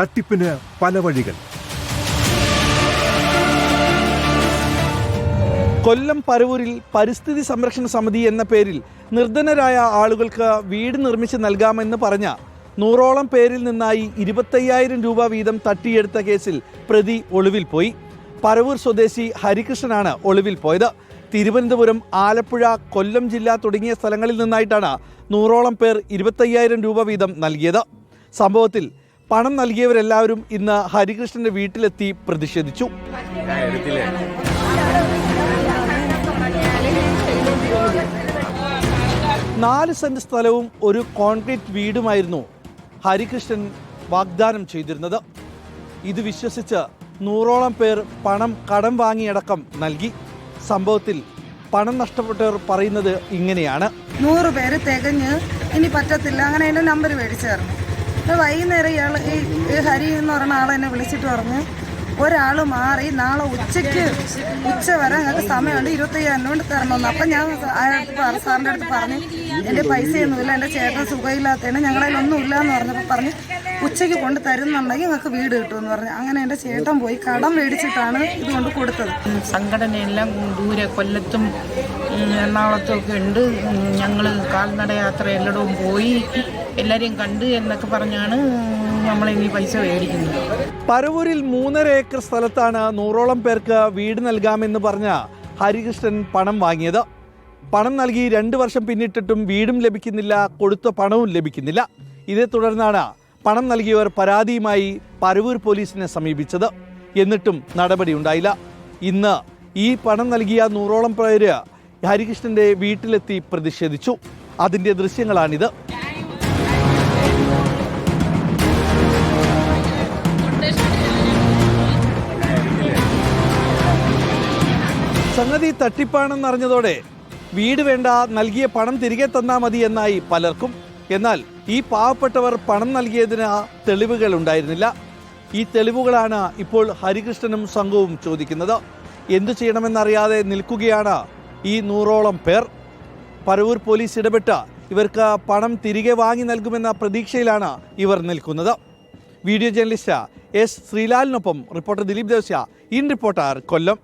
തട്ടിപ്പിന് പല വഴികൾ. കൊല്ലം പരവൂരിൽ പരിസ്ഥിതി സംരക്ഷണ സമിതി എന്ന പേരിൽ നിർധനരായ ആളുകൾക്ക് വീട് നിർമ്മിച്ച് നൽകാമെന്ന് പറഞ്ഞ നൂറോളം പേരിൽ നിന്നായി ഇരുപത്തയ്യായിരം രൂപ വീതം തട്ടിയെടുത്ത കേസിൽ പ്രതി ഒളിവിൽ പോയി. പരവൂർ സ്വദേശി ഹരികൃഷ്ണനാണ് ഒളിവിൽ പോയത്. തിരുവനന്തപുരം ആലപ്പുഴ കൊല്ലം ജില്ല തുടങ്ങിയ സ്ഥലങ്ങളിൽ നിന്നായിട്ടാണ് നൂറോളം പേർ ഇരുപത്തയ്യായിരം രൂപ വീതം നൽകിയത്. സംഭവത്തിൽ പണം നൽകിയവരെല്ലാവരും ഇന്ന് ഹരികൃഷ്ണന്റെ വീട്ടിലെത്തി പ്രതിഷേധിച്ചു. നാല് സെന്റ് സ്ഥലവും ഒരു കോൺക്രീറ്റ് വീടുമായിരുന്നു ഹരികൃഷ്ണൻ വാഗ്ദാനം ചെയ്തിരുന്നത്. ഇത് വിശ്വസിച്ച് നൂറോളം പേർ പണം കടം വാങ്ങിയടക്കം നൽകി. സംഭവത്തിൽ പണം നഷ്ടപ്പെട്ടവർ പറയുന്നത് ഇങ്ങനെയാണ്. നൂറ് പേര് തികഞ്ഞ് ഇനി പറ്റത്തില്ല. അങ്ങനെ എന്റെ നമ്പർ മേടിച്ചു തരണം. വൈകുന്നേരം ഇയാൾ ഹരി എന്ന് പറഞ്ഞ ആൾ എന്നെ വിളിച്ചിട്ട് പറഞ്ഞ് ഒരാൾ മാറി നാളെ ഉച്ചയ്ക്ക് ഉച്ച വരെ ഞങ്ങൾക്ക് സമയമുണ്ട് ഇരുപത്തയ്യായിരം കൊണ്ട് തരണമെന്ന് അപ്പം ഞാൻ അയാൾ സാറിന്റെ അടുത്ത് പറഞ്ഞു എന്റെ പൈസയൊന്നുമില്ല എന്റെ ചേട്ടൻ സുഖമില്ലാത്തതാണ് ഞങ്ങളതിൽ ഒന്നുമില്ല എന്ന് പറഞ്ഞപ്പോൾ പറഞ്ഞു ഉച്ചയ്ക്ക് കൊണ്ട് തരുന്നുണ്ടെങ്കിൽ ഞങ്ങൾക്ക് വീട് കിട്ടുമെന്ന് പറഞ്ഞു. അങ്ങനെ എന്റെ ചേട്ടൻ പോയി കടം മേടിച്ചിട്ടാണ് ഇതുകൊണ്ട് കൊടുത്തത്. സംഘടനയെല്ലാം ദൂരെ കൊല്ലത്തും എറണാകുളത്തും ഒക്കെ ഉണ്ട്. ഞങ്ങൾ കാൽനട യാത്ര എല്ലായിടവും പോയി എല്ലാവരെയും കണ്ട് എന്നൊക്കെ പറഞ്ഞാണ് നമ്മളെ ഇനി പൈസ മേടിക്കുന്നത് പരവൂരിൽ മൂന്നര ഏക്കർ സ്ഥലത്താണ് നൂറോളം പേർക്ക് വീട് നൽകാമെന്ന് പറഞ്ഞ ഹരികൃഷ്ണൻ പണം വാങ്ങിയത്. പണം നൽകി രണ്ട് വർഷം പിന്നിട്ടിട്ടും വീടും ലഭിക്കുന്നില്ല കൊടുത്ത പണവും ലഭിക്കുന്നില്ല. ഇതേ തുടർന്നാണ് പണം നൽകിയവർ പരാതിയുമായി പരവൂർ പോലീസിനെ സമീപിച്ചത്. എന്നിട്ടും നടപടി ഉണ്ടായില്ല. ഇന്ന് ഈ പണം നൽകിയ നൂറോളം പേര് ഹരികൃഷ്ണന്റെ വീട്ടിലെത്തി പ്രതിഷേധിച്ചു. അതിന്റെ ദൃശ്യങ്ങളാണിത്. സംഗതി തട്ടിപ്പാണെന്ന് അറിഞ്ഞതോടെ വീട് വേണ്ട നൽകിയ പണം തിരികെ തന്നാ മതി എന്നായി പലർക്കും. എന്നാൽ ഈ പാവപ്പെട്ടവർ പണം നൽകിയതിന് തെളിവുകൾ ഉണ്ടായിരുന്നില്ല. ഈ തെളിവുകളാണ് ഇപ്പോൾ ഹരികൃഷ്ണനും സംഘവും ചോദിക്കുന്നത്. എന്തു ചെയ്യണമെന്നറിയാതെ നിൽക്കുകയാണ് ഈ നൂറോളം പേർ. പരവൂർ പോലീസ് ഇടപെട്ട് ഇവർക്ക് പണം തിരികെ വാങ്ങി നൽകുമെന്ന പ്രതീക്ഷയിലാണ് ഇവർ നിൽക്കുന്നത്. Video journalist S ശ്രീലാലിനൊപ്പം reporter Dileep Devasya in reporter Kollam.